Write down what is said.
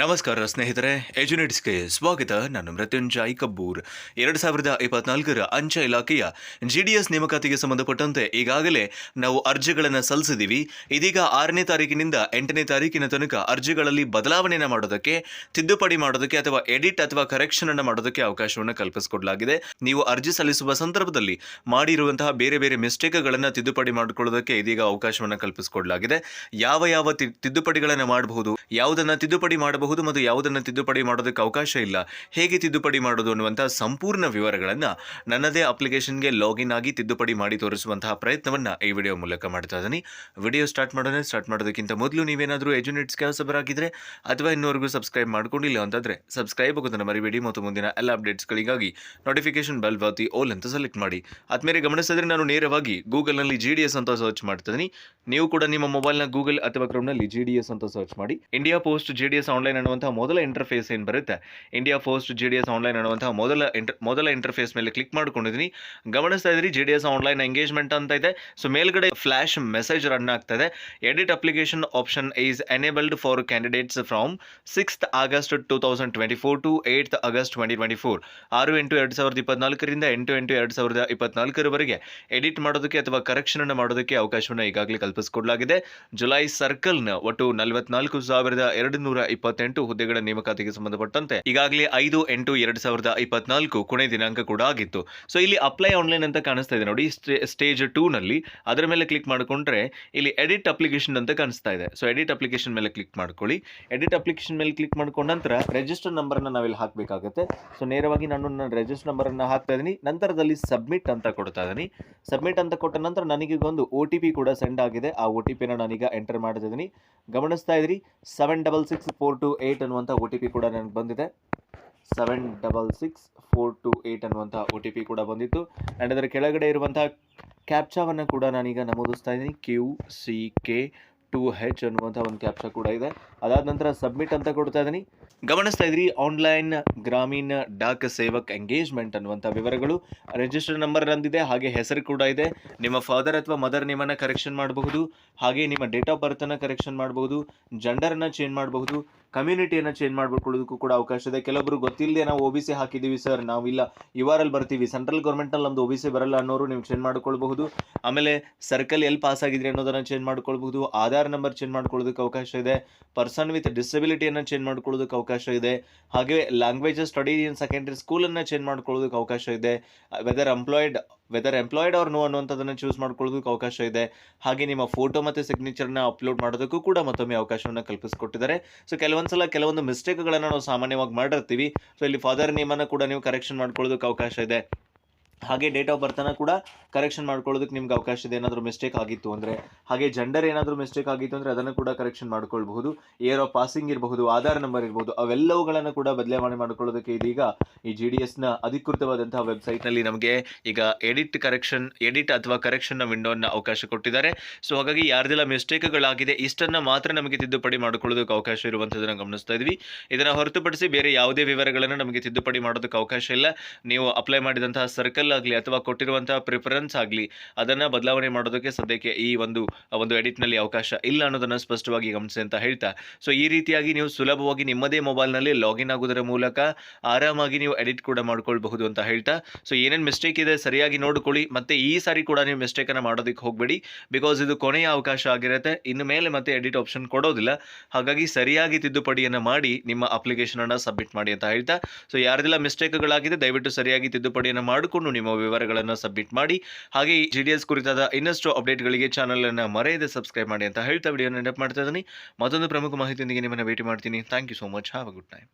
ನಮಸ್ಕಾರ ಸ್ನೇಹಿತರೆ ಎಜುನೆಟ್ಸ್ಗೆ ಸ್ವಾಗತ. ನಾನು ಮೃತ್ಯುಂಜಯ್ ಕಬ್ಬೂರ್. ಎರಡು ಸಾವಿರದ ಇಪ್ಪತ್ನಾಲ್ಕರ ಅಂಚೆ ಇಲಾಖೆಯ ಜಿ ಡಿ ಎಸ್ ನೇಮಕಾತಿಗೆ ಸಂಬಂಧಪಟ್ಟಂತೆ ಈಗಾಗಲೇ ನಾವು ಅರ್ಜಿಗಳನ್ನು ಸಲ್ಲಿಸಿದ್ದೀವಿ. ಇದೀಗ ಆರನೇ ತಾರೀಕಿನಿಂದ ಎಂಟನೇ ತಾರೀಕಿನ ತನಕ ಅರ್ಜಿಗಳಲ್ಲಿ ಬದಲಾವಣೆಯನ್ನು ಮಾಡೋದಕ್ಕೆ, ತಿದ್ದುಪಡಿ ಮಾಡೋದಕ್ಕೆ ಅಥವಾ ಎಡಿಟ್ ಅಥವಾ ಕರೆಕ್ಷನ್ ಅನ್ನು ಮಾಡೋದಕ್ಕೆ ಅವಕಾಶವನ್ನು ಕಲ್ಪಿಸಿಕೊಡಲಾಗಿದೆ. ನೀವು ಅರ್ಜಿ ಸಲ್ಲಿಸುವ ಸಂದರ್ಭದಲ್ಲಿ ಮಾಡಿರುವಂತಹ ಬೇರೆ ಬೇರೆ ಮಿಸ್ಟೇಕ್ಗಳನ್ನು ತಿದ್ದುಪಡಿ ಮಾಡಿಕೊಳ್ಳೋದಕ್ಕೆ ಇದೀಗ ಅವಕಾಶವನ್ನು ಕಲ್ಪಿಸಿಕೊಡಲಾಗಿದೆ. ಯಾವ ಯಾವ ತಿದ್ದುಪಡಿಗಳನ್ನು ಮಾಡಬಹುದು, ಯಾವುದನ್ನು ತಿದ್ದುಪಡಿ ಮಾಡಬಹುದು ಮತ್ತು ಯಾವುದನ್ನು ತಿದ್ದುಪಡಿ ಮಾಡೋದಕ್ಕೆ ಅವಕಾಶ ಇಲ್ಲ. ಹೇಗೆ ತಿದ್ದುಪಡಿ ಮಾಡೋದು ಅನ್ನುವಂಥ ಸಂಪೂರ್ಣ ವಿವರಗಳನ್ನು ನನ್ನದೇ ಅಪ್ಲಿಕೇಶನ್ಗೆ ಲಾಗಿನ್ ಆಗಿ ತಿದ್ದುಪಡಿ ಮಾಡಿ ತೋರಿಸುವಂತಹ ಪ್ರಯತ್ನವನ್ನು ಈ ವಿಡಿಯೋ ಮೂಲಕ ಮಾಡ್ತಾ ಇದ್ದೀನಿ. ವಿಡಿಯೋ ಸ್ಟಾರ್ಟ್ ಮಾಡೋಣ. ಸ್ಟಾರ್ಟ್ ಮಾಡೋದಕ್ಕಿಂತ ಮೊದಲು ನೀವೇನಾದರೂ ಎಜುನೇಟ್ಸ್ ಹೊಸಬರಾಗಿದ್ದರೆ ಅಥವಾ ಇನ್ನೂವರೆಗೂ ಸಬ್ಸ್ಕ್ರೈಬ್ ಮಾಡ್ಕೊಂಡಿಲ್ಲ ಅಂತಂದರೆ ಸಬ್ಸ್ಕ್ರೈಬ್ ಆಗೋದನ್ನು ಮರಿಬೇಡಿ ಮತ್ತು ಮುಂದಿನ ಎಲ್ಲ ಅಪ್ಡೇಟ್ಸ್ಗಳಿಗಾಗಿ ನೋಟಿಫಿಕೇಶನ್ ಬೆಲ್ ಬಾತಿ ಓಲ್ ಅಂತ ಸೆಲೆಕ್ಟ್ ಮಾಡಿ. ಆದ್ಮೇಲೆ ಗಮನಿಸಿದ್ರೆ ನಾನು ನೇರವಾಗಿ ಗೂಗಲ್ನಲ್ಲಿ ಜಿ ಡಿ ಎಸ್ ಅಂತ ಸರ್ಚ್ ಮಾಡ್ತಿದ್ದೀನಿ ನೀವು ಕೂಡ ನಿಮ್ಮ ಮೊಬೈಲ್ನ ಗೂಗಲ್ ಅಥವಾ ಕ್ರೋಮ್ನಲ್ಲಿ ಜಿ ಡಿ ಎಸ್ ಅಂತ ಸರ್ಚ್ ಮಾಡಿ. India post G D S online ಅನ್ನುವಂತಹ ಮೊದಲ ಇಂಟರ್ಫೇಸ್ ಏನು ಬರುತ್ತೆ? India post G D S online ಅನ್ನುವಂತಹ ಮೊದಲ ಇಂಟರ್ ಮೊದಲ ಇಂಟರ್ಫೇಸ್ ಮೇಲೆ ಕ್ಲಿಕ್ ಮಾಡ್ಕೊಂಡಿದ್ದೀನಿ ಗಮನಿಸ್ತಾ ಇದ್ರಿ G D S online engagement ಅಂತ ಇದೆ. ಸೊ ಮೇಲ್ಗಡೆ ಫ್ಲಾಶ್ ಮೆಸೇಜ್ ರನ್ ಆಗ್ತಾ ಇದೆ edit application option is enabled for candidates from sixth August two thousand twenty four to eighth August twenty twenty four ಆರು ಎಂಟು ಎರಡು ಸಾವಿರದ ಇಪ್ಪತ್ನಾಲ್ಕರಿಂದ ಎಂಟು ಎಂಟು ಎರಡು ಸಾವಿರದ ಇಪ್ಪತ್ನಾಲ್ಕರವರೆಗೆ ಎಡಿಟ್ ಮಾಡೋದಕ್ಕೆ ಅಥವಾ ಕರೆಕ್ಷನ್ ಅನ್ನು ಮಾಡೋದಕ್ಕೆ ಅವಕಾಶವನ್ನು ಈಗಾಗಲೇ ಕಲ್ಪಿಸಿಕೊಡಲಾಗಿದೆ. ಜುಲೈ ಸರ್ಕಲ್ನ ಒಟ್ಟು ನಲವತ್ನಾಲ್ಕು ಸಾವಿರದ ಎರಡು ನೂರ ಇಪ್ಪತ್ತೆಂಟು ಹುದ್ದೆಗಳ ನೇಮಕಾತಿಗೆ ಸಂಬಂಧಪಟ್ಟಂತೆ ಈಗಾಗಲೇ ಐದು, ಎಂಟು, ಎರಡು ಸಾವಿರದ ಇಪ್ಪತ್ನಾಲ್ಕು ಕೊನೆ ದಿನಾಂಕ ಕೂಡ ಆಗಿತ್ತು. ಸೊ ಇಲ್ಲಿ ಅಪ್ಲೈ ಆನ್ಲೈನ್ ಅಂತ ಕಾಣಿಸ್ತಾ ಇದೆ ನೋಡಿ ಸ್ಟೇಜ್ ಟೂ ನಲ್ಲಿ. ಅದರ ಮೇಲೆ ಕ್ಲಿಕ್ ಮಾಡಿಕೊಂಡ್ರೆ ಇಲ್ಲಿ ಎಡಿಟ್ ಅಪ್ಲಿಕೇಶನ್ ಅಂತ ಕಾಣಿಸ್ತಾ ಇದೆ. ಸೊ ಎಡಿಟ್ ಅಪ್ಲಿಕೇಶನ್ ಮೇಲೆ ಕ್ಲಿಕ್ ಮಾಡ್ಕೊಳ್ಳಿ. ಎಡಿಟ್ ಅಪ್ಲಿಕೇಶನ್ ಮೇಲೆ ಕ್ಲಿಕ್ ಮಾಡ್ಕೊಂಡ ನಂತರ ರಿಜಿಸ್ಟರ್ ನಂಬರನ್ನು ನಾವಿಲ್ಲಿ ಹಾಕಬೇಕಾಗುತ್ತೆ. ಸೊ ನೇರವಾಗಿ ನಾನು ನನ್ನ ರಿಜಿಸ್ಟರ್ ನಂಬರನ್ನು ಹಾಕ್ತಾ ಇದ್ದೀನಿ ನಂತರದಲ್ಲಿ ಸಬ್ಮಿಟ್ ಅಂತ ಕೊಡ್ತಾ ಇದ್ದೀನಿ ಸಬ್ಮಿಟ್ ಅಂತ ಕೊಟ್ಟ ನಂತರ ನನಗೆ ಒಂದು ಒ ಟಿ ಪಿ ಕೂಡ ಸೆಂಡ್ ಆಗಿದೆ. ಆ ಒ ಟಿ ಪಿನ ನಾನೀಗ ಎಂಟರ್ ಮಾಡ್ತಿದ್ದೀನಿ ಗಮನಿಸ್ತಾ ಇದ್ರಿ seven double six four two eight ಅನ್ನುವಂಥ ಒ ಟಿ ಪಿ ಕೂಡ ನನಗೆ ಬಂದಿದೆ. Seven double six four two eight ಅನ್ನುವಂಥ ಒ ಟಿ ಪಿ ಕೂಡ ಬಂದಿತ್ತು. ಆ್ಯಂಡ್ ಅದರ ಕೆಳಗಡೆ ಇರುವಂಥ ಕ್ಯಾಪ್ಚಾವನ್ನು ಕೂಡ ನಾನೀಗ ನಮೂದಿಸ್ತಾ ಇದ್ದೀನಿ. Q C K two H ಅನ್ನುವಂಥ ಒಂದು ಕ್ಯಾಪ್ಚಾ ಕೂಡ ಇದೆ. ಅದಾದ ನಂತರ ಸಬ್ಮಿಟ್ ಅಂತ ಕೊಡ್ತಾ ಇದ್ದೀನಿ. ಗಮನಿಸ್ತಾ ಇದ್ರಿ ಆನ್ಲೈನ್ ಗ್ರಾಮೀಣ ಡಾಕ್ ಸೇವಕ್ ಎಂಗೇಜ್ಮೆಂಟ್ ಅನ್ನುವಂಥ ವಿವರಗಳು. ರಿಜಿಸ್ಟರ್ ನಂಬರ್ ನಂದಿದೆ, ಹಾಗೆ ಹೆಸರು ಕೂಡ ಇದೆ. ನಿಮ್ಮ ಫಾದರ್ ಅಥವಾ ಮದರ್ ನಿಮ್ಮನ್ನು ಕರೆಕ್ಷನ್ ಮಾಡಬಹುದು. ಹಾಗೆ ನಿಮ್ಮ ಡೇಟ್ ಆಫ್ ಬರ್ತನ್ನು ಕರೆಕ್ಷನ್ ಮಾಡಬಹುದು. ಜಂಡರನ್ನು ಚೇಂಜ್ ಮಾಡಬಹುದು. ಕಮ್ಯುನಿಟಿಯನ್ನು ಚೇಂಜ್ ಮಾಡ್ಬಿಟ್ಕೊಳ್ಳೋದಕ್ಕೂ ಕೂಡ ಅವಕಾಶ ಇದೆ. ಕೆಲವೊಬ್ರು ಗೊತ್ತಿಲ್ಲದೆ ನಾವು ಒ ಬಿ ಸಿ ಹಾಕಿದ್ದೀವಿ ಸರ್ ನಾವಿಲ್ಲ ಯು ಆರ್ ಎಲ್ ಬರ್ತೀವಿ. ಸೆಂಟ್ರಲ್ ಗೌರ್ಮೆಂಟಲ್ಲಿ ನಮ್ದು ಒ ಬಿ ಸಿ ಬರಲ್ಲ ಅನ್ನೋರು ನೀವು ಚೇಂಜ್ ಮಾಡ್ಕೊಳ್ಬಹುದು. ಆಮೇಲೆ ಸರ್ಕಲ್ ಎಲ್ಲಿ ಪಾಸ್ ಆಗಿದ್ರಿ ಅನ್ನೋದನ್ನು ಚೇಂಜ್ ಮಾಡ್ಕೊಳ್ಬಹುದು. ಆಧಾರ್ ನಂಬರ್ ಚೇಂಜ್ ಮಾಡ್ಕೊಳ್ಳೋದಕ್ಕೆ ಅವಕಾಶ ಇದೆ. ಪರ್ಸನ್ ವಿತ್ ಡಿಸಬಿಲಿಟಿಯನ್ನು ಚೇಂಜ್ ಮಾಡ್ಕೊಳ್ಳೋದಕ್ಕೆ ಅವಕಾಶ ಇದೆ. ಹಾಗೆ ಲ್ಯಾಂಗ್ವೇಜಸ್ ಸ್ಟಡಿ ಇನ್ ಸೆಕೆಂಡರಿ ಸ್ಕೂಲನ್ನು ಚೇಂಜ್ ಮಾಡ್ಕೊಳ್ಳೋದಕ್ಕೆ ಅವಕಾಶ ಇದೆ. ವೆದರ್ ಎಂಪ್ಲಾಯ್ಡ್ ವೆದರ್ ಎಂಪ್ಲಾಯ್ಡ್ ಅವ್ರ ನೋ ಅನ್ನುವಂಥದ್ದನ್ನು ಚೂಸ್ ಮಾಡ್ಕೊಳ್ಳೋದಕ್ಕೆ ಅವಕಾಶ ಇದೆ. ಹಾಗೆ ನಿಮ್ಮ ಫೋಟೋ ಮತ್ತು ಸಿಗ್ನೇಚರ್ನ ಅಪ್ಲೋಡ್ ಮಾಡೋದಕ್ಕೂ ಕೂಡ ಮತ್ತೊಮ್ಮೆ ಅವಕಾಶವನ್ನು ಕಲ್ಪಿಸಿಕೊಟ್ಟಿದ್ದಾರೆ. ಸೊ ಕೆಲವೊಂದ್ಸಲ ಕೆಲವೊಂದು ಮಿಸ್ಟೇಕ್ಗಳನ್ನು ನಾವು ಸಾಮಾನ್ಯವಾಗಿ ಮಾಡಿರ್ತೀವಿ. ಸೊ ಇಲ್ಲಿ ಫಾದರ್ ನೇಮನ್ನು ಕೂಡ ನೀವು ಕರೆಕ್ಷನ್ ಮಾಡ್ಕೊಳ್ಳೋದಕ್ಕೆ ಅವಕಾಶ ಇದೆ. ಹಾಗೆ ಡೇಟ್ ಆಫ್ ಬರ್ತನ ಕೂಡ ಕರೆಕ್ಷನ್ ಮಾಡ್ಕೊಳ್ಳೋದಕ್ಕೆ ನಿಮ್ಗೆ ಅವಕಾಶ ಇದೆ. ಏನಾದರೂ ಮಿಸ್ಟೇಕ್ ಆಗಿತ್ತು ಅಂದರೆ, ಹಾಗೆ ಜೆಂಡರ್ ಏನಾದರೂ ಮಿಸ್ಟೇಕ್ ಆಗಿತ್ತು ಅಂದರೆ ಅದನ್ನು ಕೂಡ ಕರೆಕ್ಷನ್ ಮಾಡ್ಕೊಳ್ಬಹುದು. ಏರ್ ಆಫ್ ಪಾಸಿಂಗ್ ಇರಬಹುದು, ಆಧಾರ್ ನಂಬರ್ ಇರಬಹುದು, ಅವೆಲ್ಲವುಗಳನ್ನು ಕೂಡ ಬದಲಾವಣೆ ಮಾಡ್ಕೊಳ್ಳೋದಕ್ಕೆ ಇದೀಗ ಈ ಜಿ ಡಿ ಎಸ್ನ ಅಧಿಕೃತವಾದಂತಹ ವೆಬ್ಸೈಟ್ನಲ್ಲಿ ನಮಗೆ ಈಗ ಎಡಿಟ್ ಕರೆಕ್ಷನ್ ಎಡಿಟ್ ಅಥವಾ ಕರೆಕ್ಷನ್ನ ವಿಂಡೋನ ಅವಕಾಶ ಕೊಟ್ಟಿದ್ದಾರೆ. ಸೊ ಹಾಗಾಗಿ ಯಾರ್ದೆಲ್ಲ ಮಿಸ್ಟೇಕ್ಗಳಾಗಿದೆ ಇಷ್ಟನ್ನು ಮಾತ್ರ ನಮಗೆ ತಿದ್ದುಪಡಿ ಮಾಡ್ಕೊಳ್ಳೋದಕ್ಕೆ ಅವಕಾಶ ಇರುವಂಥದ್ದನ್ನು ಗಮನಿಸ್ತಾ ಇದ್ವಿ. ಇದನ್ನು ಹೊರತುಪಡಿಸಿ ಬೇರೆ ಯಾವುದೇ ವಿವರಗಳನ್ನು ನಮಗೆ ತಿದ್ದುಪಡಿ ಮಾಡೋದಕ್ಕೆ ಅವಕಾಶ ಇಲ್ಲ. ನೀವು ಅಪ್ಲೈ ಮಾಡಿದಂತಹ ಸರ್ಕಲ್ ಆಗಲಿ ಅಥವಾ ಕೊಟ್ಟಿರುವಂತಹ ಪ್ರಿಫರೆನ್ಸ್ ಆಗಲಿ ಅದನ್ನು ಬದಲಾವಣೆ ಮಾಡೋದಕ್ಕೆ ಸದ್ಯಕ್ಕೆ ಈ ಒಂದು ಒಂದು ಎಡಿಟ್ನಲ್ಲಿ ಅವಕಾಶ ಇಲ್ಲ ಅನ್ನೋದನ್ನು ಸ್ಪಷ್ಟವಾಗಿ ಗಮನಿಸಿ ಅಂತ ಹೇಳ್ತಾ. ಸೊ ಈ ರೀತಿಯಾಗಿ ನೀವು ಸುಲಭವಾಗಿ ನಿಮ್ಮದೇ ಮೊಬೈಲ್ನಲ್ಲಿ ಲಾಗಿನ್ ಆಗೋದರ ಮೂಲಕ ಆರಾಮಾಗಿ ನೀವು ಎಡಿಟ್ ಕೂಡ ಮಾಡ್ಕೊಳ್ಬಹುದು ಅಂತ ಹೇಳ್ತಾ. ಸೊ ಏನೇನು ಮಿಸ್ಟೇಕ್ ಇದೆ ಸರಿಯಾಗಿ ನೋಡ್ಕೊಳ್ಳಿ. ಮತ್ತೆ ಈ ಸಾರಿ ಕೂಡ ನೀವು ಮಿಸ್ಟೇಕನ್ನು ಮಾಡೋದಕ್ಕೆ ಹೋಗಬೇಡಿ. ಬಿಕಾಸ್ ಇದು ಕೊನೆಯ ಅವಕಾಶ ಆಗಿರುತ್ತೆ. ಇನ್ನು ಮೇಲೆ ಮತ್ತೆ ಎಡಿಟ್ ಆಪ್ಷನ್ ಕೊಡೋದಿಲ್ಲ. ಹಾಗಾಗಿ ಸರಿಯಾಗಿ ತಿದ್ದುಪಡಿಯನ್ನು ಮಾಡಿ ನಿಮ್ಮ ಅಪ್ಲಿಕೇಶನನ್ನು ಸಬ್ಮಿಟ್ ಮಾಡಿ ಅಂತ ಹೇಳ್ತಾ. ಸೊ ಯಾರ್ದೆಲ್ಲ ಮಿಸ್ಟೇಕ್ಗಳಾಗಿದೆ ದಯವಿಟ್ಟು ಸರಿಯಾಗಿ ತಿದ್ದುಪಡಿಯನ್ನು ಮಾಡಿಕೊಂಡು ನಿಮ್ಮ ವಿವರಗಳನ್ನು ಸಬ್ಮಿಟ್ ಮಾಡಿ. ಹಾಗೆ ಜಿ ಡಿ ಎಸ್ ಕುರಿತಾದ ಇನ್ನಷ್ಟು ಅಪ್ಡೇಟ್ಗಳಿಗೆ ಚಾನಲನ್ನು ಮರೆಯದೆ ಸಬ್ಸ್ಕ್ರೈಬ್ ಮಾಡಿ ಅಂತ ಹೇಳ್ತಾ ವಿಡಿಯೋ ನೆನಪು ಮಾಡ್ತಾ ಇದ್ದೀನಿ. ಮತ್ತೊಂದು ಪ್ರಮುಖ ಮಾಹಿತಿಯೊಂದಿಗೆ ನಿಮ್ಮನ್ನು ಭೇಟಿ ಮಾಡ್ತೀನಿ. Thank you so much have a good time